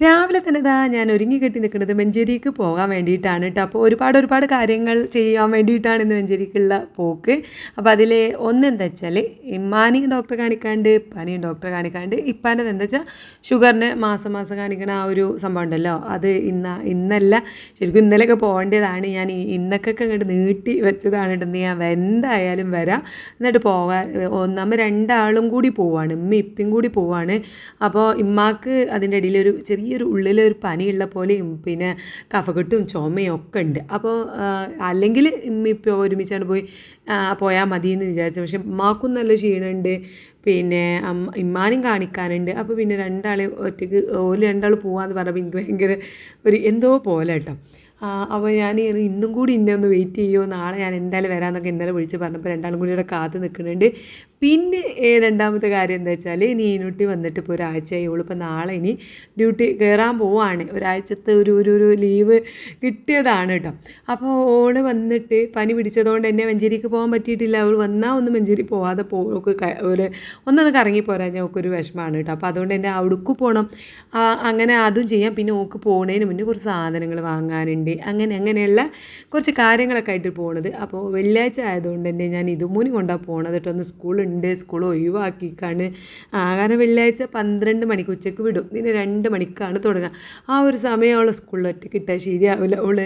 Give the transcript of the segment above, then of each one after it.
രാവിലെ തന്നെ ഇതാ ഞാൻ ഒരുങ്ങി കെട്ടി നിൽക്കുന്നത് മഞ്ചേരിക്ക് പോകാൻ വേണ്ടിയിട്ടാണ് കേട്ടോ. അപ്പോൾ ഒരുപാട് ഒരുപാട് കാര്യങ്ങൾ ചെയ്യാൻ വേണ്ടിയിട്ടാണ് ഇന്ന് മഞ്ചേരിക്കുള്ള പോക്ക്. അപ്പോൾ അതിൽ ഒന്നെന്താ വെച്ചാൽ ഇമ്മാനി ഡോക്ടർ കാണിക്കാണ്ട് ഇപ്പാനിയും ഡോക്ടർ കാണിക്കാണ്ട് ഇപ്പാന്റെ എന്താ വെച്ചാൽ ഷുഗറിന് മാസം മാസം കാണിക്കണ ആ ഒരു സംഭവം ഉണ്ടല്ലോ. അത് ഇന്ന ഇന്നല്ല ശരിക്കും ഇന്നലെയൊക്കെ പോകേണ്ടതാണ്. ഞാൻ ഇന്നൊക്കെ അങ്ങോട്ട് നീട്ടി വെച്ചതാണ് കേട്ടോ. ഞാൻ എന്തായാലും വരാം. എന്നിട്ട് പോകാൻ ഒന്നാമത് രണ്ടാളും കൂടി പോവാണ്. ഇമ്മ ഇപ്പം കൂടി പോവാണ്. അപ്പോൾ ഇമ്മാക്ക് അതിന്റെ ഇടയിലൊരു ഒരു ചെറിയൊരു ഉള്ളിലൊരു പനിയുള്ള പോലെയും പിന്നെ കഫക്കെട്ടും ചുമയും ഒക്കെ ഉണ്ട്. അപ്പോൾ അല്ലെങ്കിൽ ഇപ്പോൾ ഒരുമിച്ചാണ് പോയി പോയാൽ മതി എന്ന് വിചാരിച്ചു പക്ഷെ ഉമ്മാക്കും നല്ല ക്ഷീണമുണ്ട്. പിന്നെ ഇമ്മാനും കാണിക്കാനുണ്ട്. അപ്പോൾ പിന്നെ രണ്ടാൾ ഒറ്റയ്ക്ക് ഓൽ രണ്ടാൾ പോകാമെന്ന് പറഞ്ഞപ്പോൾ എനിക്ക് ഭയങ്കര ഒരു എന്തോ പോലെ കേട്ടോ. അപ്പോൾ ഞാൻ ഇന്നും കൂടി ഇന്നെ ഒന്ന് വെയിറ്റ് ചെയ്യുമോ നാളെ ഞാൻ എന്തായാലും വരാമെന്നൊക്കെ ഇന്നലെ വിളിച്ച് പറഞ്ഞപ്പോൾ രണ്ടാളും കൂടി ഇവിടെ കാത്ത് നിൽക്കുന്നുണ്ട്. പിന്നെ രണ്ടാമത്തെ കാര്യം എന്താ വെച്ചാൽ നീനുട്ടി വന്നിട്ട് ഇപ്പോൾ ഒരാഴ്ചയായി. ഇവളിപ്പോൾ നാളെ ഇനി ഡ്യൂട്ടി കയറാൻ പോവാണ്. ഒരാഴ്ചത്തെ ഒരു ഒരു ഒരു ലീവ് കിട്ടിയതാണ് കേട്ടോ. അപ്പോൾ ഓൾ വന്നിട്ട് പനി പിടിച്ചതുകൊണ്ട് എന്നെ മഞ്ചേരിക്ക് പോകാൻ പറ്റിയിട്ടില്ല. അവൾ വന്നാൽ ഒന്ന് മഞ്ചേരി പോവാതെ പോക്ക് ഒരു ഒന്നൊന്ന് കറങ്ങി പോരാൻ ഞങ്ങൾക്കൊരു വിഷമമാണ് കേട്ടോ. അപ്പോൾ അതുകൊണ്ട് എന്നെ അവിടേക്ക് പോകണം അങ്ങനെ അതും ചെയ്യാം. പിന്നെ ഓക്ക് പോകുന്നതിന് മുന്നേ കുറച്ച് സാധനങ്ങൾ വാങ്ങാനുണ്ട്. അങ്ങനെ അങ്ങനെയുള്ള കുറച്ച് കാര്യങ്ങളൊക്കെ ആയിട്ട് പോണത്. അപ്പോൾ വെള്ളിയാഴ്ച ആയതുകൊണ്ട് തന്നെ ഞാൻ ഇതുമൂനി കൊണ്ടാണ് പോണത് കേട്ടോ. ഒന്ന് സ്കൂൾ ഉണ്ട്. സ്കൂൾ ഒഴിവാക്കിക്കാണ്. കാരണം വെള്ളിയാഴ്ച പന്ത്രണ്ട് മണിക്ക് ഉച്ചയ്ക്ക് വിടും. ഇതിന് രണ്ട് മണിക്കാണ് തുടങ്ങുക ആ ഒരു സമയം അവളെ സ്കൂളിൽ ഒറ്റയ്ക്ക് ഇട്ടാൽ ശരിയാവില്ല. അവൾ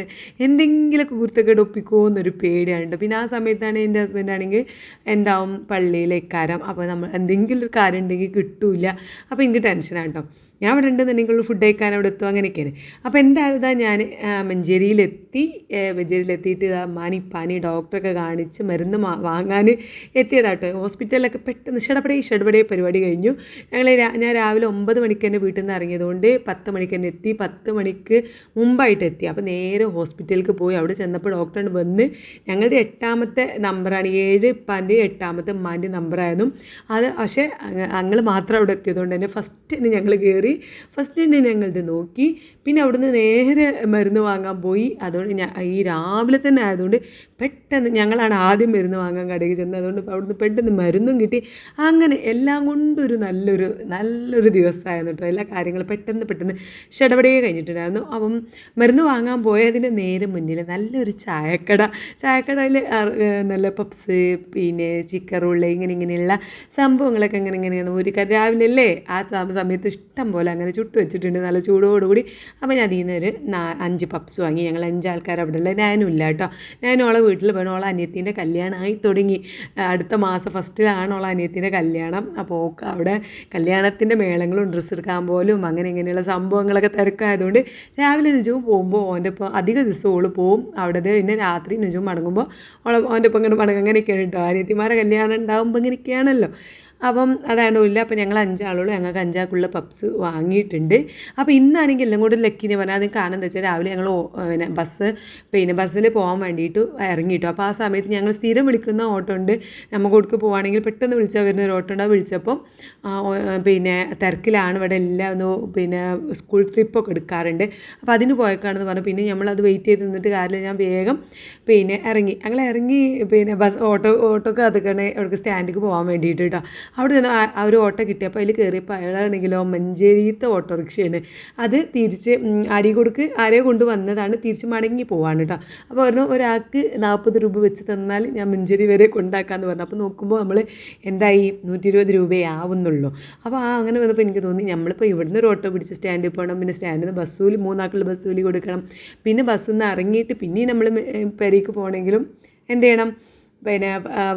എന്തെങ്കിലുമൊക്കെ കുരുത്തക്കേട് ഒപ്പിക്കുമോ എന്നൊരു പേടിയാണ് പിന്നെ ആ സമയത്താണ് എന്റെ ഹസ്ബൻഡ് ആണെങ്കിൽ എന്താവും? പള്ളിയിലേക്കാരം അപ്പോൾ നമ്മൾ എന്തെങ്കിലും ഒരു കാര്യം ഉണ്ടെങ്കിൽ കിട്ടൂല. അപ്പോൾ എനിക്ക് ടെൻഷനാണ് കേട്ടോ. ഞാൻ അവിടെ ഉണ്ടെന്നുണ്ടെങ്കിൽ ഫുഡ് കഴിക്കാൻ അവിടെ എത്തും. അങ്ങനെയൊക്കെയാണ്. അപ്പോൾ എന്തായാലും ഞാൻ മഞ്ചേരിയിലെത്തി മഞ്ചേരിയിലെത്തിയിട്ട് വെജേരിയിലെത്തിയിട്ട് മാനി പാനി ഡോക്ടറൊക്കെ കാണിച്ച് മരുന്ന് വാങ്ങാൻ എത്തിയതാട്ടോ. ഹോസ്പിറ്റലിലൊക്കെ പെട്ടെന്ന് ഷടപടേ ഷടപടേ പരിപാടി കഴിഞ്ഞു. ഞങ്ങൾ ഞാൻ രാവിലെ ഒമ്പത് മണിക്ക് തന്നെ വീട്ടിൽ നിന്ന് ഇറങ്ങിയതുകൊണ്ട് പത്ത് മണിക്ക് തന്നെ എത്തി. പത്ത് മണിക്ക് മുമ്പായിട്ട് എത്തി. അപ്പോൾ നേരെ ഹോസ്പിറ്റലിലേക്ക് പോയി. അവിടെ ചെന്നപ്പോൾ ഡോക്ടറാണ് വന്ന് ഞങ്ങളുടെ എട്ടാമത്തെ നമ്പറാണ്. ഏഴ് പാന്റെ എട്ടാമത്തെ ഉമ്മാന്റെ നമ്പറായിരുന്നു. അത് പക്ഷേ ഞങ്ങൾ മാത്രം അവിടെ എത്തിയതുകൊണ്ട് തന്നെ ഫസ്റ്റ് തന്നെ ഞങ്ങൾ കയറി ഫസ്റ്റ് തന്നെ ഞങ്ങളിത് നോക്കി. പിന്നെ അവിടുന്ന് നേരെ മരുന്ന് വാങ്ങാൻ പോയി. അതുകൊണ്ട് ഞാൻ ഈ രാവിലെ തന്നെ ആയതുകൊണ്ട് പെട്ടെന്ന് ഞങ്ങളാണ് ആദ്യം മരുന്ന് വാങ്ങാൻ കടയിൽ ചെന്നത്. അതുകൊണ്ട് അവിടുന്ന് പെട്ടെന്ന് മരുന്നും കിട്ടി. അങ്ങനെ എല്ലാം കൊണ്ടൊരു നല്ലൊരു നല്ലൊരു ദിവസമായിരുന്നു കേട്ടോ. എല്ലാ കാര്യങ്ങളും പെട്ടെന്ന് പെട്ടെന്ന് ഷടപടയെ കഴിഞ്ഞിട്ടുണ്ടായിരുന്നു. അപ്പം മരുന്ന് വാങ്ങാൻ പോയതിന് നേരെ മുന്നിൽ നല്ലൊരു ചായക്കട. ചായക്കടയിൽ നല്ല പപ്സ് പിന്നെ ചിക്കൻ റോൾ ഇങ്ങനെ ഇങ്ങനെയുള്ള സംഭവങ്ങളൊക്കെ ഇങ്ങനെ ഇങ്ങനെയാണ് ഒരു രാവിലെ അല്ലേ? ആ സമയത്ത് ഇഷ്ടം പോലെ അങ്ങനെ ചുട്ട് വെച്ചിട്ടുണ്ട്. നല്ല ചൂടോടുകൂടി. അപ്പം ഞാൻ അതിൽ നിന്ന് ഒരു അഞ്ച് പപ്സ് വാങ്ങി. ഞങ്ങൾ അഞ്ച് ആൾക്കാർ അവിടെ ഉള്ള ഞാനും ഇല്ല കേട്ടോ. ഞാനും ഓളെ വീട്ടിൽ വേണം ഓളെ അനിയത്തിന്റെ കല്യാണമായി തുടങ്ങി. അടുത്ത മാസം ഫസ്റ്റിലാണ് ഓളെ അനിയത്തിന്റെ കല്യാണം. അപ്പോൾ അവിടെ കല്യാണത്തിന്റെ മേളങ്ങളും ഡ്രസ്സ് എടുക്കാൻ പോലും അങ്ങനെ ഇങ്ങനെയുള്ള സംഭവങ്ങളൊക്കെ തിരക്കായതുകൊണ്ട് രാവിലെ നിജവും പോകുമ്പോൾ ഓന്റെ ഇപ്പോൾ അധിക ദിവസം ഓൾ പോവും. അവിടെ പിന്നെ രാത്രി നിജവും മടങ്ങുമ്പോൾ ഓളെ ഓന്റെ ഇപ്പം ഇങ്ങനെ മടങ്ങും. അങ്ങനെയൊക്കെയാണ് കേട്ടോ. അനിയത്തിമാരെ കല്യാണം ഉണ്ടാകുമ്പോൾ ഇങ്ങനെയൊക്കെയാണല്ലോ. അപ്പം അതായതുമില്ല അപ്പം ഞങ്ങൾ അഞ്ചാളുള്ളൂ. ഞങ്ങൾക്ക് അഞ്ചാൾക്കുള്ള പപ്സ് വാങ്ങിയിട്ടുണ്ട്. അപ്പോൾ ഇന്നാണെങ്കിൽ എല്ലാം കൂടെ ലക്കിനെ പറഞ്ഞാൽ അത് എന്താ വെച്ചാൽ രാവിലെ ഞങ്ങൾ പിന്നെ ബസ് പിന്നെ ബസ്സിൽ പോകാൻ വേണ്ടിയിട്ട് ഇറങ്ങിയിട്ടു. അപ്പോൾ ആ സമയത്ത് ഞങ്ങൾ സ്ഥിരം വിളിക്കുന്ന ഓട്ടോ ഉണ്ട്. നമുക്ക് കൊടുക്ക് പോവുകയാണെങ്കിൽ പെട്ടെന്ന് വിളിച്ചാൽ വരുന്ന ഒരു ഓട്ടോ ഉണ്ട്. വിളിച്ചപ്പം പിന്നെ തിരക്കിലാണ്. ഇവിടെ എല്ലാം ഒന്ന് പിന്നെ സ്കൂൾ ട്രിപ്പൊക്കെ എടുക്കാറുണ്ട്. അപ്പോൾ അതിന് പോയേക്കാണെന്ന് പറഞ്ഞു. പിന്നെ നമ്മളത് വെയിറ്റ് ചെയ്ത് നിന്നിട്ട് കാര്യം ഞാൻ വേഗം പിന്നെ ഇറങ്ങി. ഞങ്ങൾ ഇറങ്ങി പിന്നെ ബസ് ഓട്ടോ ഓട്ടോക്ക് അതൊക്കെയാണ് അവർക്ക് സ്റ്റാൻഡിലേക്ക് പോകാൻ വേണ്ടിയിട്ട് കേട്ടോ. അവിടെ നിന്ന് ആ ഒരു ഓട്ടോ കിട്ടിയപ്പോൾ അതിൽ കയറിയപ്പോൾ അയാളാണെങ്കിലോ മഞ്ചേരിത്തെ ഓട്ടോറിക്ഷയാണ്. അത് തിരിച്ച് അരികൊടുക്ക് ആരെയോ കൊണ്ട് വന്നതാണ് തിരിച്ച് മടങ്ങി പോവാണ് കേട്ടോ. അപ്പോൾ പറഞ്ഞു ഒരാൾക്ക് നാൽപ്പത് രൂപ വെച്ച് തന്നാൽ ഞാൻ മഞ്ചേരി വരെ കൊണ്ടാക്കാമെന്ന് പറഞ്ഞു. അപ്പോൾ നോക്കുമ്പോൾ നമ്മൾ എന്തായി? നൂറ്റി ഇരുപത് രൂപയേ ആവുന്നുള്ളൂ. അപ്പോൾ ആ അങ്ങനെ വന്നപ്പോൾ എനിക്ക് തോന്നി നമ്മളിപ്പോൾ ഇവിടുന്ന് ഒരു ഓട്ടോ പിടിച്ച് സ്റ്റാൻഡിൽ പോകണം. പിന്നെ സ്റ്റാൻഡിൽ നിന്ന് ബസ് കൂലി മൂന്നാക്കുള്ള ബസ് കൊടുക്കണം. പിന്നെ ബസ്സിൽ നിന്ന് ഇറങ്ങിയിട്ട് പിന്നെയും നമ്മൾ പെരേക്ക് പോകണമെങ്കിലും എന്ത് ചെയ്യണം? പിന്നെ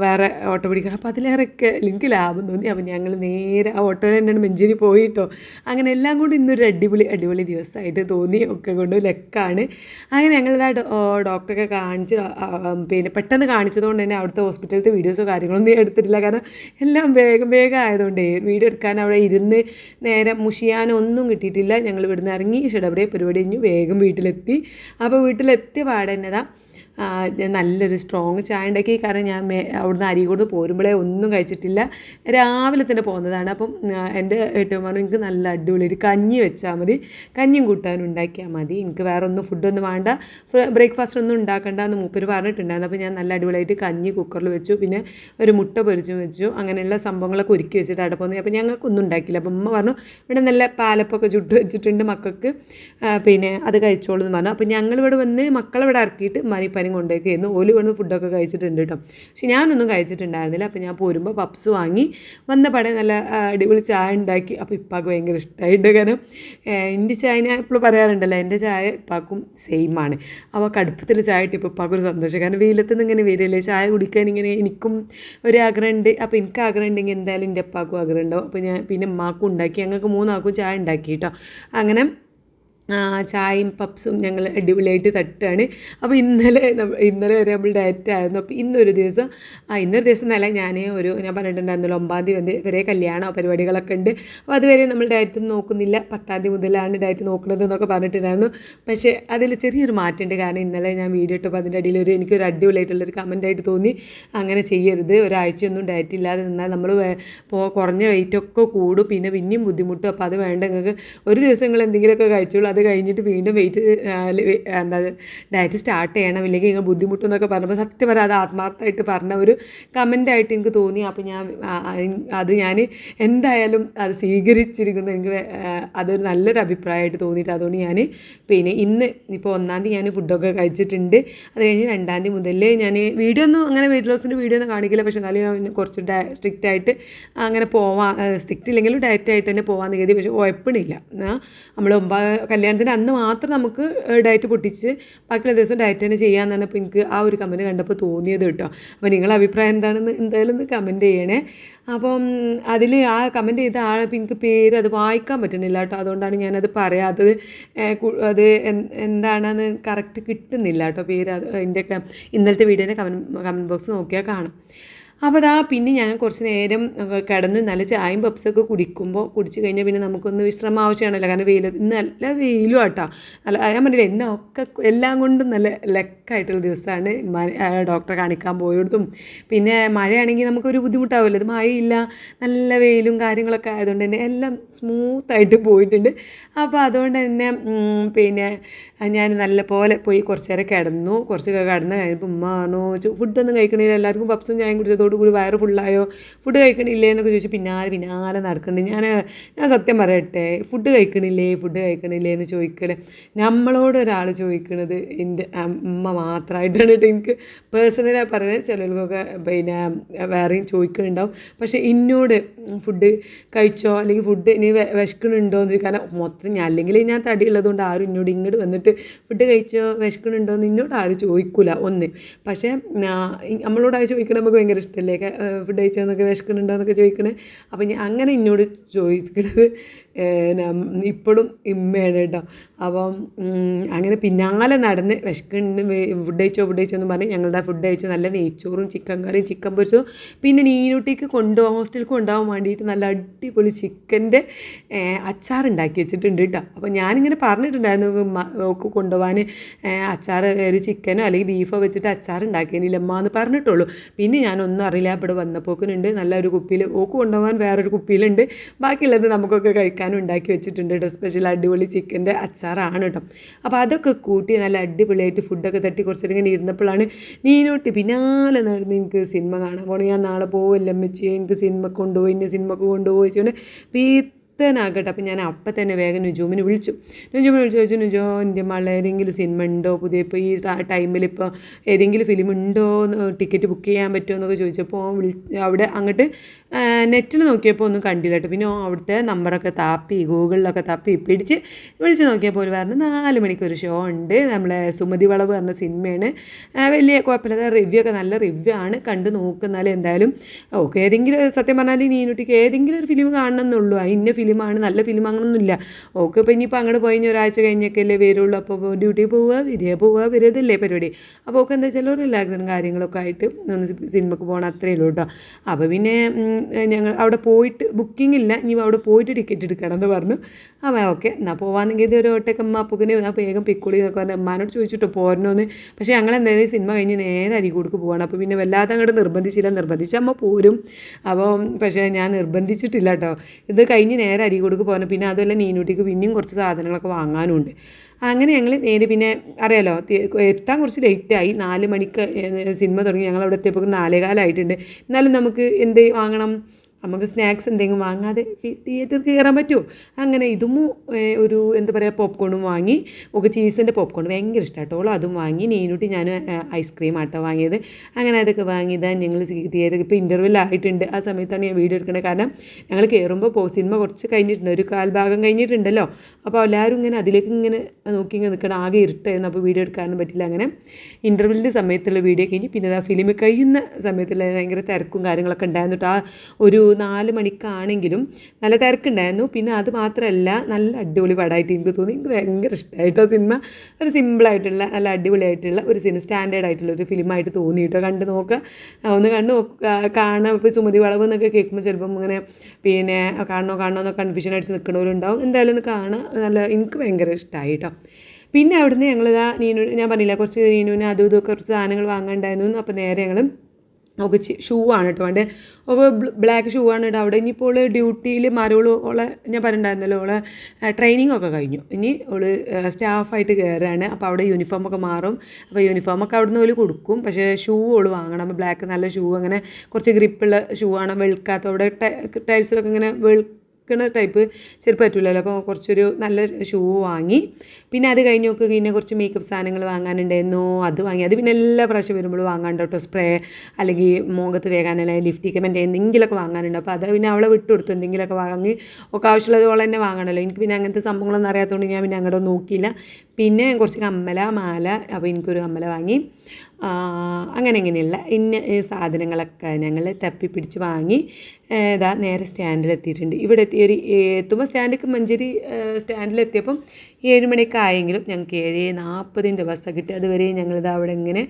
വേറെ ഓട്ടോ പിടിക്കണം അപ്പോൾ അതിലേറെയൊക്കെ എനിക്ക് ലാഭം തോന്നി. അപ്പോൾ ഞങ്ങൾ നേരെ ആ ഓട്ടോയിൽ തന്നെയാണ് മഞ്ചേരി പോയിട്ടോ. അങ്ങനെ എല്ലാം കൊണ്ട് ഇന്നൊരു അടിപൊളി അടിപൊളി ദിവസമായിട്ട് തോന്നി. ഒക്കെ കൊണ്ട് ലെക്കാണ്. അങ്ങനെ ഞങ്ങളിതാ ഡോക്ടറൊക്കെ കാണിച്ച് പിന്നെ പെട്ടെന്ന് കാണിച്ചതുകൊണ്ട് തന്നെ അവിടുത്തെ ഹോസ്പിറ്റലിലത്തെ വീഡിയോസോ കാര്യങ്ങളൊന്നും എടുത്തിട്ടില്ല. കാരണം എല്ലാം വേഗം വേഗം ആയതുകൊണ്ട് വീഡിയോ എടുക്കാൻ അവിടെ ഇരുന്ന് നേരെ മുഷിയാനൊന്നും കിട്ടിയിട്ടില്ല. ഞങ്ങൾ ഇവിടുന്ന് ഇറങ്ങി ഇഷ്ടപ്പെടെ പരിപാടി കഴിഞ്ഞു വേഗം വീട്ടിലെത്തി. അപ്പോൾ വീട്ടിലെത്തിയ പാടെ ആ, നല്ലൊരു സ്ട്രോങ് ചായ ഉണ്ടാക്കി. കാരണം ഞാൻ അവിടുന്ന് കൊണ്ട് പോരുമ്പോഴേ ഒന്നും കഴിച്ചിട്ടില്ല. രാവിലെ തന്നെ പോകുന്നതാണ് അപ്പം എന്റെ പറഞ്ഞു എനിക്ക് നല്ല അടിപൊളി ഒരു കഞ്ഞി വെച്ചാൽ മതി. കഞ്ഞിയും കൂട്ടാനും ഉണ്ടാക്കിയാൽ മതി. എനിക്ക് വേറെ ഒന്നും ഫുഡൊന്നും വേണ്ട ബ്രേക്ക്ഫാസ്റ്റ് ഒന്നും ഉണ്ടാക്കണ്ട എന്ന് മൂപ്പര് പറഞ്ഞിട്ടുണ്ടായിരുന്നു. അപ്പോൾ ഞാൻ നല്ല അടിപൊളിയായിട്ട് കഞ്ഞി കുക്കറിൽ വെച്ചു. പിന്നെ ഒരു മുട്ട പൊരിച്ചും വെച്ചു. അങ്ങനെയുള്ള സംഭവങ്ങളൊക്കെ ഒരുക്കി വെച്ചിട്ട് അവിടെ പോകുന്നത് അപ്പോൾ ഞങ്ങൾക്കൊന്നും ഉണ്ടാക്കില്ല അപ്പം ഉമ്മ പറഞ്ഞു ഇവിടെ നല്ല പാലപ്പൊക്കെ ചുട്ട് വെച്ചിട്ടുണ്ട് മക്കൾക്ക്. പിന്നെ അത് കഴിച്ചോളൂ എന്ന് പറഞ്ഞു. അപ്പോൾ ഞങ്ങളിവിടെ വന്ന് മക്കളിവിടെ ഇറക്കിയിട്ട് മനിപ്പനി കൊണ്ടേക്കായിരുന്നു ഓൽ വന്ന് ഫുഡൊക്കെ കഴിച്ചിട്ടുണ്ട് കേട്ടോ പക്ഷെ ഞാനൊന്നും കഴിച്ചിട്ടുണ്ടായിരുന്നില്ല. അപ്പോൾ ഞാൻ പോരുമ്പോൾ പപ്സ് വാങ്ങി വന്ന പടം നല്ല അടിപൊളി ചായ ഉണ്ടാക്കി. അപ്പോൾ ഇപ്പാക്ക് ഭയങ്കര ഇഷ്ടമായിട്ട് കാരണം എന്റെ ചായ ഞാൻ ഇപ്പോൾ പറയാറുണ്ടല്ലോ എന്റെ ചായ ഇപ്പാക്കും സെയിം ആണ്. അപ്പോൾ കടുപ്പത്തിൽ ചായ ഇട്ടിപ്പോൾ ഇപ്പാക്കൊരു സന്തോഷം. കാരണം വെയിലത്ത് നിന്ന് ഇങ്ങനെ വരില്ലേ? ചായ കുടിക്കാൻ ഇങ്ങനെ എനിക്കും ഒരു ആഗ്രഹമുണ്ട് അപ്പോൾ എനിക്ക് ആഗ്രഹം ഉണ്ടെങ്കിൽ എന്തായാലും എന്റെ അപ്പാക്കും ആഗ്രഹം ഉണ്ടാവും. അപ്പോൾ ഞാൻ പിന്നെ ഉമ്മാക്കും ഉണ്ടാക്കി. ഞങ്ങൾക്ക് മൂന്നാൾക്കും ചായ ഉണ്ടാക്കി കേട്ടോ അങ്ങനെ ചായയും പപ്സും ഞങ്ങൾ അടിപൊളിയായിട്ട് തട്ടാണ്. അപ്പോൾ ഇന്നലെ ഇന്നലെ വരെ നമ്മൾ ഡയറ്റ് ആയിരുന്നു. അപ്പോൾ ഇന്നൊരു ദിവസം ആ ഇന്നൊരു ദിവസം എന്നല്ല ഞാൻ ഒരു ഞാൻ പറഞ്ഞിട്ടുണ്ടായിരുന്നല്ലോ ഒമ്പതാം തീയതി വരെ കല്യാണ പരിപാടികളൊക്കെ ഉണ്ട്. അപ്പോൾ അതുവരെ നമ്മൾ ഡയറ്റ് നോക്കുന്നില്ല. പത്താം തീയതി മുതലാണ് ഡയറ്റ് നോക്കുന്നത് എന്നൊക്കെ പറഞ്ഞിട്ടുണ്ടായിരുന്നു. പക്ഷേ അതിൽ ചെറിയൊരു മാറ്റമുണ്ട്. കാരണം ഇന്നലെ ഞാൻ വീഡിയോ ഇട്ടപ്പോൾ അതിന്റെ അടിയിൽ ഒരു എനിക്കൊരു അടിപൊളിയായിട്ടുള്ളൊരു കമന്റായിട്ട് തോന്നി. അങ്ങനെ ചെയ്യരുത്. ഒരാഴ്ചയൊന്നും ഡയറ്റ് ഇല്ലാതെ നിന്നാൽ നമ്മൾ കുറഞ്ഞ വെയിറ്റൊക്കെ കൂടും. പിന്നെ പിന്നെയും ബുദ്ധിമുട്ടും. അപ്പോൾ അത് വേണ്ട. നിങ്ങൾക്ക് ഒരു ദിവസം നിങ്ങൾ എന്തെങ്കിലുമൊക്കെ കഴിച്ചോളൂ. അത് കഴിഞ്ഞിട്ട് വീണ്ടും വെയിറ്റ് എന്താ ഡയറ്റ് സ്റ്റാർട്ട് ചെയ്യണം. ഇല്ലെങ്കിൽ നിങ്ങൾ ബുദ്ധിമുട്ടെന്നൊക്കെ പറഞ്ഞപ്പോൾ സത്യം പറയാം അത് ആത്മാർത്ഥമായിട്ട് പറഞ്ഞ ഒരു കമന്റായിട്ട് എനിക്ക് തോന്നി. അപ്പോൾ ഞാൻ അത് ഞാൻ എന്തായാലും അത് സ്വീകരിച്ചിരിക്കുന്നു. എനിക്ക് അതൊരു നല്ലൊരു അഭിപ്രായമായിട്ട് തോന്നിയിട്ട് അതുകൊണ്ട് ഞാൻ പിന്നെ ഇന്ന് ഇപ്പോൾ ഒന്നാം തീയതി ഞാൻ ഫുഡൊക്കെ കഴിച്ചിട്ടുണ്ട്. അത് കഴിഞ്ഞ് രണ്ടാം തീയതി മുതൽ ഞാൻ വീഡിയോ ഒന്നും അങ്ങനെ വെയിറ്റ് ലോസിന്റെ വീഡിയോ ഒന്നും കാണിക്കില്ല. പക്ഷേ എന്നാലും കുറച്ച് സ്ട്രിക്റ്റ് ആയിട്ട് അങ്ങനെ പോവാൻ സ്ട്രിക്റ്റ് ഇല്ലെങ്കിലും ഡയറ്റ് ആയിട്ട് തന്നെ പോകാൻ കരുതി. പക്ഷേ കുഴപ്പമില്ല. നമ്മൾ ഒമ്പത് കല്യാണത്തിന് അന്ന് മാത്രം നമുക്ക് ഡയറ്റ് പൊട്ടിച്ച് ബാക്കിയുള്ള ദിവസം ഡയറ്റ് തന്നെ ചെയ്യാമെന്നാണ് ഇപ്പോൾ എനിക്ക് ആ ഒരു കമന്റ് കണ്ടപ്പോൾ തോന്നിയത് കേട്ടോ. അപ്പോൾ നിങ്ങളുടെ അഭിപ്രായം എന്താണെന്ന് എന്തായാലും ഒന്ന് കമന്റ് ചെയ്യണേ. അപ്പം അതിൽ ആ കമന്റ് ചെയ്ത ഇപ്പം എനിക്ക് പേര് അത് വായിക്കാൻ പറ്റുന്നില്ല കേട്ടോ. അതുകൊണ്ടാണ് ഞാനത് പറയാത്തത്. അത് എന്താണെന്ന് കറക്റ്റ് കിട്ടുന്നില്ല കേട്ടോ പേര്. അത് അതിന്റെയൊക്കെ ഇന്നലത്തെ വീഡിയോന്റെ കമന്റ് കമന്റ് ബോക്സ് നോക്കിയാൽ കാണാം. അപ്പോൾ അതാ പിന്നെ ഞാൻ കുറച്ച് നേരം കിടന്ന് നല്ല ചായയും പപ്സൊക്കെ കുടിക്കുമ്പോൾ കുടിച്ച് കഴിഞ്ഞാൽ പിന്നെ നമുക്കൊന്ന് വിശ്രമം ആവശ്യമാണല്ലോ. കാരണം വെയിൽ നല്ല വെയിലും ആട്ടോ. നല്ല ഞാൻ പറഞ്ഞില്ല ഇന്ന് ഒക്കെ എല്ലാം കൊണ്ടും നല്ല ലക്കായിട്ടുള്ള ദിവസമാണ് ഡോക്ടറെ കാണിക്കാൻ പോയിടത്തും പിന്നെ മഴയാണെങ്കിൽ നമുക്കൊരു ബുദ്ധിമുട്ടാവില്ല. ഇത് മഴയില്ല നല്ല വെയിലും കാര്യങ്ങളൊക്കെ ആയതുകൊണ്ട് തന്നെ എല്ലാം സ്മൂത്തായിട്ട് പോയിട്ടുണ്ട്. അപ്പോൾ അതുകൊണ്ട് തന്നെ പിന്നെ ഞാൻ നല്ല പോലെ പോയി കുറച്ച് നേരം കിടന്നു. കുറച്ച് കിടന്ന് കഴിഞ്ഞപ്പോൾ ഉമ്മ പറഞ്ഞു "ചു- ഫുഡൊന്നും കഴിക്കണില്ല. എല്ലാവർക്കും പപ്സും ചായയും കുടിച്ചതോടുകൂടി വയറ് ഫുള്ളായോ ഫുഡ് കഴിക്കണില്ലേ എന്നൊക്കെ ചോദിച്ചു പിന്നാലെ പിന്നാലെ നടക്കുന്നുണ്ട് ഞാൻ ഞാൻ സത്യം പറയട്ടെ ഫുഡ് കഴിക്കണില്ലേ ഫുഡ് കഴിക്കണില്ലേ എന്ന് ചോദിക്കണേ നമ്മളോട് ഒരാൾ ചോദിക്കണത് എന്റെ അമ്മ മാത്രമായിട്ടാണ് കേട്ടോ. എനിക്ക് പേഴ്സണലായി പറയുന്നത് ചിലർക്കൊക്കെ പിന്നെ വേറെയും ചോദിക്കുന്നുണ്ടാവും പക്ഷേ ഇന്നോട് ഫുഡ് കഴിച്ചോ അല്ലെങ്കിൽ ഫുഡ് ഇനി വിശക്കണുണ്ടോ എന്ന് ചോദിക്കാൻ മൊത്തം ഞാൻ അല്ലെങ്കിൽ ഞാൻ തടിയുള്ളതുകൊണ്ട് ആരും ഇന്നോട് ഇങ്ങോട്ട് വന്നിട്ട് ഫുഡ് കഴിച്ചോ വിശക്കണുണ്ടോ എന്ന് എന്നോട് ആരും ചോദിക്കില്ല ഒന്ന് പക്ഷേ ചോദിക്കണമെങ്കിൽ നമ്മളോട് നമുക്ക് ഭയങ്കര ഇഷ്ടമല്ലേ ഫുഡ് കഴിച്ചതെന്നൊക്കെ വിശക്കുന്നുണ്ടോ എന്നൊക്കെ ചോദിക്കണേ. അപ്പം അങ്ങനെ എന്നോട് ചോദിക്കണത് ഇപ്പോഴും ഇമ്മയാണ് കേട്ടോ അപ്പം അങ്ങനെ പിന്നാലെ നടന്ന് വിശക്കുന്നുണ്ട് ഫുഡ് കഴിച്ചോ ഫുഡ് കഴിച്ചോ എന്ന് പറഞ്ഞ് ഞങ്ങളുടെ ഫുഡ് കഴിച്ചു. നല്ല നെയ്ച്ചോറും ചിക്കൻ കറിയും ചിക്കൻ പൊരിച്ചു. പിന്നെ നീനൂട്ടിക്ക് കൊണ്ടുപോകാൻ ഹോസ്റ്റലിൽ കൊണ്ടുപോകാൻ വേണ്ടിയിട്ട് നല്ല അടിപൊളി ചിക്കന്റെ അച്ചാർ ഉണ്ടാക്കി വെച്ചിട്ടുണ്ട് കേട്ടോ അപ്പോൾ ഞാനിങ്ങനെ പറഞ്ഞിട്ടുണ്ടായിരുന്നു ഒക്കെ കൊണ്ടുപോകാൻ അച്ചാർ ഒരു ചിക്കനോ അല്ലെങ്കിൽ ബീഫോ വെച്ചിട്ട് അച്ചാർ ഉണ്ടാക്കിയതിനില്ലമ്മ എന്ന് പറഞ്ഞിട്ടുള്ളൂ. പിന്നെ ഞാനൊന്നും അറിയില്ല ഇവിടെ വന്നപ്പോക്കിനുണ്ട്. നല്ലൊരു കുപ്പിയിൽ ഓക്ക് കൊണ്ടുപോകാൻ വേറൊരു കുപ്പിയിലുണ്ട്. ബാക്കിയുള്ളത് നമുക്കൊക്കെ കഴിക്കാനും ഉണ്ടാക്കി വെച്ചിട്ടുണ്ട്. കേട്ടോ സ്പെഷ്യൽ അടിപൊളി ചിക്കന്റെ അച്ചാറാണ് കേട്ടോ അപ്പോൾ അതൊക്കെ കൂട്ടി നല്ല അടിപൊളിയായിട്ട് ഫുഡൊക്കെ തട്ടി കുറച്ചേരം ഇങ്ങനെ ഇരുന്നപ്പോഴാണ് നീനോട്ട് പിന്നാലെ നടന്ന് എനിക്ക് സിനിമ കാണാൻ പോകണം ഞാൻ നാളെ പോവില്ല അമ്മച്ചി എനിക്ക് സിനിമ കൊണ്ടുപോയി എന്നെ സിനിമക്ക് കൊണ്ടുപോയി വെച്ചുകൊണ്ട് പീത്തനാകട്ടെ അപ്പം ഞാൻ അപ്പം തന്നെ വേഗം നുജൂമിനെ വിളിച്ചു. നുജൂമിനെ വിളിച്ചു ചോദിച്ചു നുജോ ഇന്ത്യ മള്ള ഏതെങ്കിലും സിനിമ ഉണ്ടോ? പുതിയ ഇപ്പോൾ ഈ ടൈമിൽ ഇപ്പോൾ ഏതെങ്കിലും ഫിലിം ഉണ്ടോ? ടിക്കറ്റ് ബുക്ക് ചെയ്യാൻ പറ്റുമോ? എന്നൊക്കെ ചോദിച്ചപ്പോൾ വിളി അവിടെ അങ്ങോട്ട് നെറ്റിൽ നോക്കിയപ്പോൾ ഒന്നും കണ്ടില്ല കേട്ടോ. പിന്നെ അവിടുത്തെ നമ്പറൊക്കെ താപ്പി ഗൂഗിളിലൊക്കെ താപ്പി പിടിച്ച് വിളിച്ച് നോക്കിയപ്പോൾ ഒരു പറഞ്ഞു നാല് മണിക്ക് ഒരു ഷോ ഉണ്ട്. നമ്മളെ സുമതി വളവ് പറഞ്ഞ സിനിമയാണ് വലിയ കുഴപ്പമില്ലാത്ത റിവ്യൂ ഒക്കെ നല്ല റിവ്യൂ ആണ്. കണ്ട് നോക്കുന്നാലും എന്തായാലും ഓക്കെ ഏതെങ്കിലും സത്യം പറഞ്ഞാൽ നീനുട്ടിക്ക് ഏതെങ്കിലും ഒരു ഫിലിം കാണണം എന്നുള്ളൂ. ഇന്ന ഫിലിം ഫിലിമാണ് നല്ല ഫിലിം അങ്ങനൊന്നുമില്ല ഓക്കെ ഇപ്പോൾ ഇനിയിപ്പോൾ അങ്ങോട്ട് പോയി കഴിഞ്ഞാൽ ഒരാഴ്ച കഴിഞ്ഞൊക്കെയല്ലേ വരുള്ളൂ. അപ്പോൾ ഡ്യൂട്ടി പോവുക വരിക പോവുക വരിക ഇതല്ലേ പരിപാടി. അപ്പോൾ ഒക്കെ എന്താ വെച്ചാൽ റിലാക്സും കാര്യങ്ങളൊക്കെ ആയിട്ട് ഒന്ന് സിനിമക്ക് പോകണം അത്രയേ ഉള്ളൂ കേട്ടോ. അപ്പോൾ പിന്നെ ഞങ്ങൾ അവിടെ പോയിട്ട് ബുക്കിംഗ് ഇല്ല. ഇനി അവിടെ പോയിട്ട് ടിക്കറ്റ് എടുക്കണം എന്ന് പറഞ്ഞു. അപ്പോൾ ഓക്കെ എന്നാൽ പോവാന്നെങ്കിൽ ഒരു ഒട്ടൊക്കെ അമ്മ അപ്പൂക്കിനെ വേഗം പിക്കുളി എന്നൊക്കെ പറഞ്ഞാൽ അമ്മാനോട് ചോദിച്ചിട്ട് പോരണോന്ന്. പക്ഷേ ഞങ്ങൾ എന്തായാലും സിനിമ കഴിഞ്ഞ് നേരെ അരികൂടുക്ക് പോവാണ്. അപ്പോൾ പിന്നെ വല്ലാതെ അങ്ങോട്ട് നിർബന്ധിച്ചില്ല. നിർബന്ധിച്ച അമ്മ പോരും. അപ്പോൾ പക്ഷേ ഞാൻ നിർബന്ധിച്ചിട്ടില്ല കേട്ടോ. ഇത് കഴിഞ്ഞ് നേരെ അരിക്കൂടുക്ക് പോകണം പിന്നെ അതുമല്ല നീനൂട്ടിക്ക് പിന്നെയും കുറച്ച് സാധനങ്ങളൊക്കെ വാങ്ങാനുണ്ട്. അങ്ങനെ ഞങ്ങൾ നേരെ പിന്നെ അറിയാലോ എത്താൻ കുറച്ച് ലേറ്റായി നാല് മണിക്ക് സിനിമ തുടങ്ങി. ഞങ്ങൾ അവിടെ എത്തിയപ്പോൾ നാലേകാലമായിട്ടുണ്ട് എന്നാലും നമുക്ക് എന്ത് വാങ്ങണം? നമുക്ക് സ്നാക്സ് എന്തെങ്കിലും വാങ്ങാതെ തിയേറ്ററിൽ കയറാൻ പറ്റുമോ? അങ്ങനെ ഇതും ഒരു എന്താ പറയുക പോപ്കോണും വാങ്ങി ഒക്കെ ചീസിന്റെ പോപ്കോൺ ഭയങ്കര ഇഷ്ടമാട്ടോ അതും വാങ്ങി നീനുട്ടി ഞാൻ ഐസ്ക്രീം ആട്ടോ വാങ്ങിയത്. അങ്ങനെ അതൊക്കെ വാങ്ങി വാങ്ങിയതാ ഞങ്ങൾ തിയേറ്റർ ഇപ്പോൾ ഇന്റർവ്യൂ ആയിട്ടുണ്ട്. ആ സമയത്താണ് ഞാൻ വീഡിയോ എടുക്കുന്നത് കാരണം ഞങ്ങൾ കയറുമ്പോൾ പോ സിനിമ കുറച്ച് കഴിഞ്ഞിട്ടുണ്ട്. ഒരു കാൽഭാഗം കഴിഞ്ഞിട്ടുണ്ടല്ലോ. അപ്പോൾ എല്ലാവരും ഇങ്ങനെ അതിലേക്ക് ഇങ്ങനെ നോക്കി ഇങ്ങനെ നിൽക്കണം. ആകെ ഇരുട്ടായിരുന്നു. അപ്പോൾ വീഡിയോ എടുക്കാനും പറ്റില്ല അങ്ങനെ. ഇന്റർവ്യൂവിന്റെ സമയത്തുള്ള വീഡിയോ കഴിഞ്ഞ് പിന്നെ ആ ഫിലിം കഴിയുന്ന സമയത്തുള്ള ഭയങ്കര തിരക്കും കാര്യങ്ങളൊക്കെ ഉണ്ടായിരുന്നു ആ ഒരു നാല് മണിക്കാണെങ്കിലും നല്ല തിരക്കുണ്ടായിരുന്നു. പിന്നെ അത് മാത്രമല്ല നല്ല അടിപൊളി പടമായിട്ട് എനിക്ക് തോന്നി. എനിക്ക് ഭയങ്കര ഇഷ്ടമായിട്ടോ സിനിമ. ഒരു സിമ്പിളായിട്ടുള്ള നല്ല അടിപൊളിയായിട്ടുള്ള ഒരു സിനിമ സ്റ്റാൻഡേർഡ് ആയിട്ടുള്ള ഒരു ഫിലിമായിട്ട് തോന്നി കേട്ടോ കണ്ട് നോക്കുക ഒന്ന് കണ്ട് നോക്കുക കാണാൻ ഇപ്പോൾ സുമതി വളവ് എന്നൊക്കെ കേൾക്കുമ്പോൾ ചിലപ്പം ഇങ്ങനെ പിന്നെ കാണണോ കാണണോ എന്നൊക്കെ കൺഫ്യൂഷൻ അടിച്ച് നിൽക്കുന്നവരുണ്ടാവും. എന്തായാലും ഒന്ന് കാണുക നല്ല എനിക്ക് ഭയങ്കര ഇഷ്ടമായി കേട്ടോ പിന്നെ അവിടുന്ന് ഞങ്ങളിതാ നീനു ഞാൻ പറഞ്ഞില്ല കുറച്ച് നീനുവിന് അതും ഇതൊക്കെ കുറച്ച് സാധനങ്ങൾ വാങ്ങാണ്ടായിരുന്നു അപ്പോൾ നേരെ ഞങ്ങൾ നമുക്ക് ഷൂ ആണ് കേട്ടോ വേണ്ടത് അപ്പോൾ ബ്ലാക്ക് ഷൂ ആണ് കേട്ടോ അവിടെ ഇനിയിപ്പോൾ ഡ്യൂട്ടിയിൽ മരോൾ ഓളെ ഞാൻ പറഞ്ഞിട്ടുണ്ടായിരുന്നല്ലോ ഓളെ ട്രെയിനിങ് ഒക്കെ കഴിഞ്ഞു. ഇനി ഓൾ സ്റ്റാഫായിട്ട് കയറുകയാണ് അപ്പോൾ അവിടെ യൂണിഫോം ഒക്കെ മാറും. അപ്പോൾ യൂണിഫോം ഒക്കെ അവിടെ നിന്ന് ഓൽ കൊടുക്കും. പക്ഷേ ഷൂ ഓൾ വാങ്ങണം. അപ്പോൾ ബ്ലാക്ക് നല്ല ഷൂ അങ്ങനെ കുറച്ച് ഗ്രിപ്പുള്ള ഷൂ ആണ് വെളുക്കാത്ത അവിടെ ടൈൽസിലൊക്കെ ഇങ്ങനെ വെളുക്കണ ടൈപ്പ് ചെരുപ്പ് പറ്റില്ലല്ലോ അപ്പോൾ കുറച്ചൊരു നല്ല ഷൂ വാങ്ങി പിന്നെ അത് കഴിഞ്ഞ് നോക്കുക പിന്നെ കുറച്ച് മേക്കപ്പ് സാധനങ്ങൾ വാങ്ങാനുണ്ടായിരുന്നു. അത് വാങ്ങി അത് പിന്നെ എല്ലാ പ്രാവശ്യം വരുമ്പോൾ വാങ്ങാണ്ട് കേട്ടോ സ്പ്രേ അല്ലെങ്കിൽ മുഖത്ത് തേക്കാനല്ല ലിഫ്റ്റിക്കമെന്റ് എന്തെങ്കിലുമൊക്കെ വാങ്ങാനുണ്ട്. അപ്പോൾ അത് പിന്നെ അവളെ വിട്ടു കൊടുത്തു എന്തെങ്കിലുമൊക്കെ വാങ്ങി ഒക്കെ ആവശ്യമുള്ളത് അവളെ തന്നെ വാങ്ങണമല്ലോ എനിക്ക് പിന്നെ അങ്ങനത്തെ സംഭവങ്ങളൊന്നും അറിയാത്തതുകൊണ്ട് ഞാൻ പിന്നെ അങ്ങോട്ട് നോക്കിയില്ല. പിന്നെ കുറച്ച് കമ്മല മാല അപ്പോൾ എനിക്കൊരു കമ്മല വാങ്ങി. അങ്ങനെ ഇങ്ങനെയുള്ള ഇന്ന സാധനങ്ങളൊക്കെ ഞങ്ങൾ തപ്പിപ്പിടിച്ച് വാങ്ങി. ഇതാ നേരെ സ്റ്റാൻഡിലെത്തിയിട്ടുണ്ട് ഇവിടെ എത്തി ഒരു എത്തുമ്പോൾ സ്റ്റാൻഡിലേക്ക് മഞ്ചേരി സ്റ്റാൻഡിലെത്തിയപ്പം ഏഴ് മണിയൊക്കെ ഞങ്ങൾക്ക് ഏഴ് നാൽപ്പതിന്റെ ബസ്സ കിട്ടി. അതുവരെ ഞങ്ങളിത് അവിടെ ഇങ്ങനെ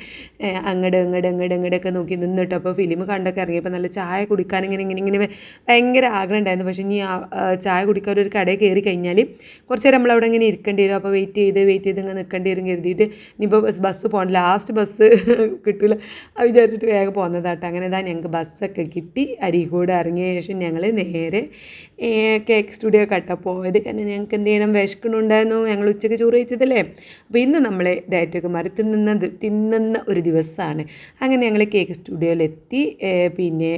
അങ്ങോട്ട് അങ്ങട് അങ്ങട് അങ്ങട് അങ്ങടൊക്കെ നോക്കി നിന്നിട്ട് അപ്പോൾ ഫിലിം കണ്ടൊക്കെ ഇറങ്ങിയപ്പോൾ നല്ല ചായ കുടിക്കാൻ ഇങ്ങനെ ഇങ്ങനെ ഇങ്ങനെ ഭയങ്കര ആഗ്രഹം ഉണ്ടായിരുന്നു. പക്ഷേ ഇനി ചായ കുടിക്കാൻ ഒരു കടയിൽ കയറി കഴിഞ്ഞാൽ കുറച്ച് നേരം നമ്മളവിടെ ഇങ്ങനെ ഇരിക്കേണ്ടി വരും. അപ്പോൾ വെയിറ്റ് ചെയ്ത് വെയിറ്റ് ചെയ്ത് ഇങ്ങനെ നിൽക്കേണ്ടി വരും കരുതിയിട്ട് ഇനിയിപ്പോൾ ബസ് പോകണം ലാസ്റ്റ് ബസ് കിട്ടില്ല അത് വിചാരിച്ചിട്ട് വേഗം പോകുന്നതാട്ടോ അങ്ങനെ ഇതാ ഞങ്ങൾക്ക് ബസ്സൊക്കെ കിട്ടി. അരീക്കോട് ഇറങ്ങിയ ശേഷം ഞങ്ങൾ നേരെ ഏ, കേക്ക് സ്റ്റുഡിയോ കട്ട ഇത് കാരണം ഞങ്ങൾക്ക് എന്ത് ചെയ്യണം വിശക്കണുണ്ടായിരുന്നു ഞങ്ങൾ ഉച്ചയ്ക്ക് ചോറ് കഴിച്ചതല്ലേ? അപ്പോൾ ഇന്ന് നമ്മൾ ഡയറ്റൊക്കെ മാറി തിന്നുന്ന തിന്നുന്ന ഒരു ദിവസമാണ്. അങ്ങനെ ഞങ്ങൾ കേക്ക് സ്റ്റുഡിയോയിലെത്തി പിന്നെ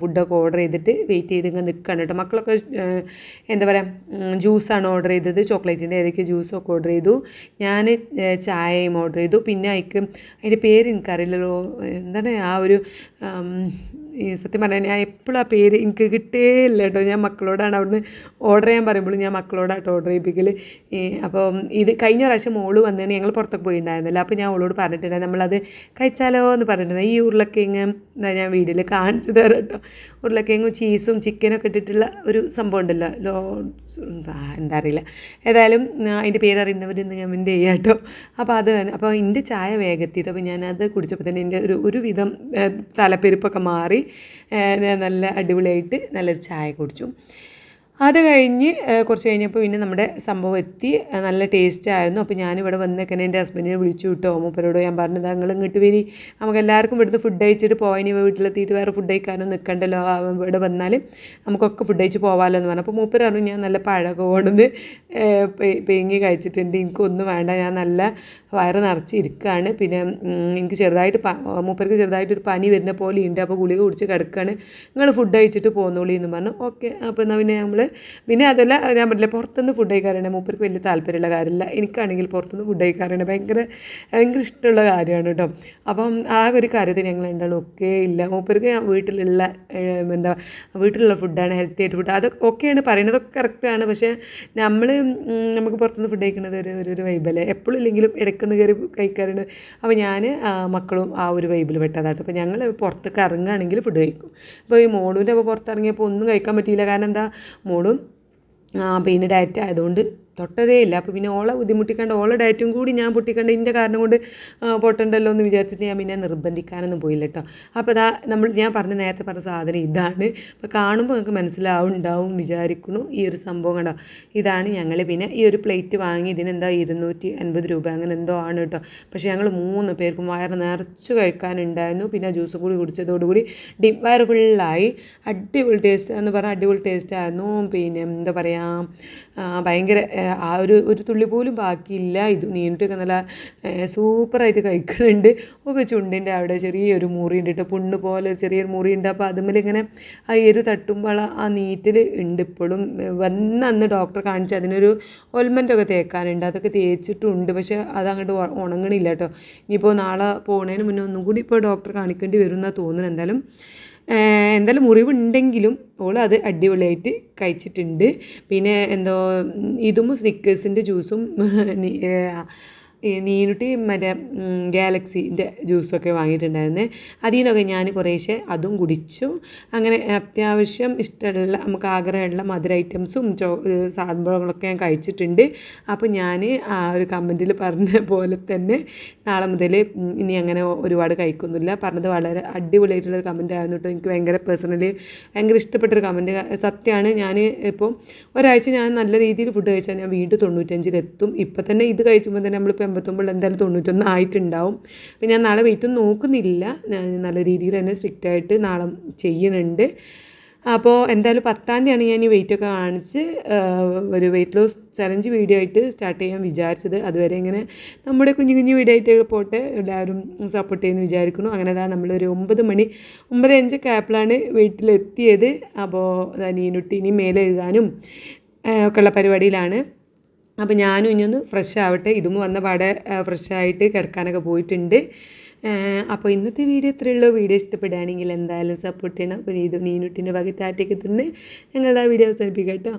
ഫുഡൊക്കെ ഓർഡർ ചെയ്തിട്ട് വെയിറ്റ് ചെയ്ത് ഇങ്ങനെ നിൽക്കുകയാണ് കേട്ടോ. മക്കളൊക്കെ എന്താ പറയുക ജ്യൂസാണ് ഓർഡർ ചെയ്തത്. ചോക്ലേറ്റിന്റെ ഏതൊക്കെ ജ്യൂസൊക്കെ ഓർഡർ ചെയ്തു. ഞാൻ ചായയും ഓർഡർ ചെയ്തു. പിന്നെ അതിക്ക് അതിന്റെ പേര് എനിക്കറിയില്ലല്ലോ. എന്താണ് ആ ഒരു ഈ സത്യം പറഞ്ഞാൽ ഞാൻ എപ്പോഴും ആ പേര് എനിക്ക് കിട്ടേ ഇല്ല കേട്ടോ. ഞാൻ മക്കളോടാണ് അവിടുന്ന് ഓർഡർ ചെയ്യാൻ പറയുമ്പോൾ ഞാൻ മക്കളോടാട്ടോ ഓർഡർ ചെയ്യിപ്പിക്കൽ അപ്പോൾ അപ്പം ഇത് കഴിഞ്ഞ പ്രാവശ്യം മോൾ വന്നതാണ് ഞങ്ങൾ പുറത്തൊക്കെ പോയിട്ടുണ്ടായിരുന്നില്ല അപ്പോൾ ഞാൻ അവളോട് പറഞ്ഞിട്ടുണ്ടായിരുന്നു നമ്മളത് കഴിച്ചാലോ? എന്ന് പറഞ്ഞിട്ടുണ്ടായി ഈ ഉരുളക്കിഴങ്ങ് എന്താ ഞാൻ വീഡിയോയിൽ കാണിച്ചു തരാം കേട്ടോ. ഉരുളക്കിഴങ്ങും ചീസും ചിക്കനൊക്കെ ഇട്ടിട്ടുള്ള ഒരു സംഭവം ഉണ്ടല്ലോ. ലോ എന്താ അറിയില്ല. ഏതായാലും അതിന്റെ പേര് അറിയുന്നവർ ഇന്ന് കമന്റ് ചെയ്യാം കേട്ടോ. അപ്പോൾ അത് അപ്പോൾ എന്റെ ചായ വേഗത്തിയിട്ട് അപ്പോൾ ഞാനത് കുടിച്ചപ്പോൾ തന്നെ എന്റെ ഒരു ഒരുവിധം തലപ്പെരുപ്പൊക്കെ മാറി. ഞാൻ നല്ല അടിപൊളിയായിട്ട് നല്ലൊരു ചായ കുടിച്ചു. അത് കഴിഞ്ഞ് കുറച്ച് കഴിഞ്ഞപ്പോൾ പിന്നെ നമ്മുടെ സംഭവം എത്തി. നല്ല ടേസ്റ്റ് ആയിരുന്നു. അപ്പോൾ ഞാനിവിടെ വന്നേക്കനെ എന്റെ ഹസ്ബൻഡിനെ വിളിച്ചു വിട്ടോ മൂപ്പരോട് ഞാൻ പറഞ്ഞത് നിങ്ങൾ ഇങ്ങോട്ട് വരി. നമുക്ക് എല്ലാവർക്കും ഇവിടുന്ന് ഫുഡ് കഴിച്ചിട്ട് പോകാൻ ഇനി വീട്ടിലെത്തിയിട്ട് വേറെ ഫുഡ് കഴിക്കാനോ നിൽക്കണ്ടല്ലോ ഇവിടെ വന്നാൽ നമുക്കൊക്കെ ഫുഡ് കഴിച്ച് പോകാമല്ലോ എന്ന് പറഞ്ഞു. അപ്പോൾ മൂപ്പർ പറഞ്ഞു ഞാൻ നല്ല പഴകം കൊണ്ടുവന്ന് പെങ്ങി കഴിച്ചിട്ടുണ്ട്. എനിക്കൊന്നും വേണ്ട. ഞാൻ നല്ല വയറ് നിറച്ച് ഇരിക്കുകയാണ് പിന്നെ എനിക്ക് ചെറുതായിട്ട് മൂപ്പർക്ക് ചെറുതായിട്ടൊരു പനി വരുന്ന പോലെ ഉണ്ട് അപ്പോൾ ഗുളിക കുടിച്ച് കിടക്കുകയാണ് നിങ്ങൾ ഫുഡ് കഴിച്ചിട്ട് പോന്നോളി എന്ന് പറഞ്ഞു. ഓക്കെ. അപ്പോൾ എന്നാൽ പിന്നെ നമ്മൾ പിന്നെ അതല്ല ഞാൻ പറഞ്ഞില്ല പുറത്തുനിന്ന് ഫുഡ് കഴിക്കാറുണ്ട് മൂപ്പർക്ക് വലിയ താല്പര്യമുള്ള കാര്യമില്ല. എനിക്കാണെങ്കിൽ പുറത്തുനിന്ന് ഫുഡ് കഴിക്കാറുണ്ട് ഭയങ്കര ഭയങ്കര ഇഷ്ടമുള്ള കാര്യമാണ് കേട്ടോ. അപ്പം ആ ഒരു കാര്യത്തിൽ ഞങ്ങൾ രണ്ടാളും ഒക്കെ ഇല്ല. മൂപ്പർക്ക് വീട്ടിലുള്ള എന്താ വീട്ടിലുള്ള ഫുഡാണ് ഹെൽത്തി ആയിട്ട് ഫുഡ് അതൊക്കെ ഓക്കെയാണ് പറയുന്നതൊക്കെ കറക്റ്റാണ് പക്ഷേ നമ്മൾ നമുക്ക് പുറത്തുനിന്ന് ഫുഡ് കഴിക്കുന്നത് ഒരു ഒരു ഒരു വൈബല്ലേ എപ്പോഴും ഇല്ലെങ്കിലും ഇടയ്ക്കൊന്ന് കയറി കഴിക്കാറുണ്ട് അപ്പോൾ ഞാൻ മക്കളും ആ ഒരു വൈബിൽ പെട്ടതാട്ടോ അപ്പോൾ ഞങ്ങൾ പുറത്തേക്ക് ഇറങ്ങുകയാണെങ്കിൽ ഫുഡ് കഴിക്കും. അപ്പോൾ ഈ മോളൂന്റെ അപ്പോൾ പുറത്തിറങ്ങിയപ്പോൾ ഒന്നും കഴിക്കാൻ പറ്റിയില്ല. കാരണം എന്താ മോളും പിന്നെ ഡയറ്റ് ആയതുകൊണ്ട് തൊട്ടതേ ഇല്ല. അപ്പോൾ പിന്നെ ഓളെ ബുദ്ധിമുട്ടിക്കേണ്ട ഓളെ ഡയറ്റും കൂടി ഞാൻ പൊട്ടിക്കണ്ട ഇതിന്റെ കാരണം കൊണ്ട് പൊട്ടണ്ടല്ലോ എന്ന് വിചാരിച്ചിട്ട് ഞാൻ പിന്നെ നിർബന്ധിക്കാനൊന്നും പോയില്ല കേട്ടോ അപ്പോൾ അതാ നമ്മൾ ഞാൻ പറഞ്ഞ നേരത്തെ പറഞ്ഞ സാധനം ഇതാണ്. അപ്പോൾ കാണുമ്പോൾ നിങ്ങൾക്ക് മനസ്സിലാവുണ്ടാവും വിചാരിക്കുന്നു. ഈ ഒരു സംഭവം കണ്ടോ? ഇതാണ് ഞങ്ങൾ പിന്നെ ഈ ഒരു പ്ലേറ്റ് വാങ്ങി ഇതിനെന്താ ഇരുന്നൂറ്റി അൻപത് രൂപ അങ്ങനെ എന്തോ ആണ് കേട്ടോ പക്ഷേ ഞങ്ങൾ മൂന്ന് പേർക്കും വയറ് നിറച്ച് കഴിക്കാനുണ്ടായിരുന്നു. പിന്നെ ജ്യൂസ് കൂടി കുടിച്ചതോടുകൂടി ഡി വയറ് ഫുള്ളായി. അടിപൊളി ടേസ്റ്റ് എന്ന് പറഞ്ഞാൽ അടിപൊളി ടേസ്റ്റ് ആയിരുന്നു. പിന്നെ എന്താ പറയുക ഭയങ്കര ആ, ഒരു ഒരു തുള്ളി പോലും ബാക്കിയില്ല. ഇത് നീണ്ടിട്ടൊക്കെ നല്ല സൂപ്പറായിട്ട് കഴിക്കുന്നുണ്ട്. ഒക്കെ ചുണ്ടിന്റെ അവിടെ ചെറിയൊരു മുറി ഉണ്ട് പുണ്ണ് പോലെ ചെറിയൊരു മുറി ഉണ്ട്. അപ്പോൾ അതുമ്മൽ ഇങ്ങനെ ആ എരു തട്ടുമ്പോൾ ആ നീറ്റിൽ ഉണ്ട് ഇപ്പോഴും. വന്ന് അന്ന് ഡോക്ടറെ കാണിച്ച് അതിനൊരു ഓൽമെന്റൊക്കെ തേക്കാനുണ്ട്. അതൊക്കെ തേച്ചിട്ടുണ്ട്. പക്ഷേ അതങ്ങോട്ട് ഉണങ്ങണില്ല കേട്ടോ. ഇനിയിപ്പോൾ നാളെ പോണതിന് മുന്നേ ഒന്നും കൂടി ഇപ്പോൾ ഡോക്ടർ കാണിക്കേണ്ടി വരും എന്നാണ് തോന്നുന്നത്. എന്തായാലും എന്തായാലും മുറിവുണ്ടെങ്കിലും ഓൾ അത് അടിപൊളിയായിട്ട് കഴിച്ചിട്ടുണ്ട്. പിന്നെ എന്തോ ഇതും സ്നിക്കേഴ്സിന്റെ ജ്യൂസും നീനുട്ടി മറ്റേ ഗാലക്സിന്റെ ജ്യൂസൊക്കെ വാങ്ങിയിട്ടുണ്ടായിരുന്നു. അതിൽ നിന്നൊക്കെ ഞാൻ കുറേശ്ശെ അതും കുടിച്ചു. അങ്ങനെ അത്യാവശ്യം ഇഷ്ടമുള്ള നമുക്ക് ആഗ്രഹമുള്ള മധുര ഐറ്റംസും ചോ സാധനങ്ങളൊക്കെ ഞാൻ കഴിച്ചിട്ടുണ്ട്. അപ്പോൾ ഞാൻ ആ ഒരു കമന്റിൽ പറഞ്ഞ പോലെ തന്നെ നാളെ മുതൽ ഇനി അങ്ങനെ ഒരുപാട് കഴിക്കുന്നില്ല പറഞ്ഞത് വളരെ അടിപൊളിയായിട്ടുള്ളൊരു കമന്റ് ആയിരുന്നു കേട്ടോ. എനിക്ക് ഭയങ്കര പേഴ്സണലി ഭയങ്കര ഇഷ്ടപ്പെട്ടൊരു കമന്റ് സത്യമാണ് ഞാൻ ഇപ്പോൾ ഒരാഴ്ച ഞാൻ നല്ല രീതിയിൽ ഫുഡ് കഴിച്ചാൽ ഞാൻ വീണ്ടും തൊണ്ണൂറ്റഞ്ചിലെത്തും. ഇപ്പം തന്നെ ഇത് കഴിച്ചുമ്പോൾ തന്നെ നമ്മളിപ്പോൾ എൺപത്തൊമ്പതിൽ എന്തായാലും തൊണ്ണൂറ്റൊന്ന് ആയിട്ടുണ്ടാവും അപ്പം ഞാൻ നാളെ വെയിറ്റ് ഒന്നും നോക്കുന്നില്ല. ഞാൻ നല്ല രീതിയിൽ തന്നെ സ്ട്രിക്റ്റ് ആയിട്ട് നാളെ ചെയ്യുന്നുണ്ട് അപ്പോൾ എന്തായാലും പത്താം തീയതിയാണ് ഞാൻ ഈ വെയിറ്റ് ഒക്കെ കാണിച്ച് ഒരു വെയിറ്റ് ലോസ് ചലഞ്ച് വീഡിയോ ആയിട്ട് സ്റ്റാർട്ട് ചെയ്യാൻ വിചാരിച്ചത്. അതുവരെ ഇങ്ങനെ നമ്മുടെ കുഞ്ഞു കുഞ്ഞു വീഡിയോ ആയിട്ട് പോട്ടെ എല്ലാവരും സപ്പോർട്ട് ചെയ്യുമെന്ന് വിചാരിക്കുന്നു. അങ്ങനെ അതാ നമ്മളൊരു ഒമ്പത് മണി ഒമ്പത് അഞ്ച് ക്യാപ്പിലാണ് വീട്ടിലെത്തിയത്. അപ്പോൾ നീനുട്ടി ഇനി മേലെ എഴുതാനും ഒക്കെയുള്ള പരിപാടിയിലാണ്. അപ്പോൾ ഞാനും ഇനി ഒന്ന് ഫ്രഷ് ആവട്ടെ. ഇതും വന്ന പാടെ ഫ്രഷായിട്ട് കിടക്കാനൊക്കെ പോയിട്ടുണ്ട്. അപ്പോൾ ഇന്നത്തെ വീഡിയോ ഇത്രയേ ഉള്ളൂ. വീഡിയോ ഇഷ്ടപ്പെടുകയാണെങ്കിൽ എന്തായാലും സപ്പോർട്ട് ചെയ്യണം. അപ്പോൾ ഇത് നീനുട്ടിന്റെ വക ടാറ്റയ്ക്ക് തന്നെ ഞങ്ങളുടെ ആ വീഡിയോ അവസാനിപ്പിക്കാം കേട്ടോ.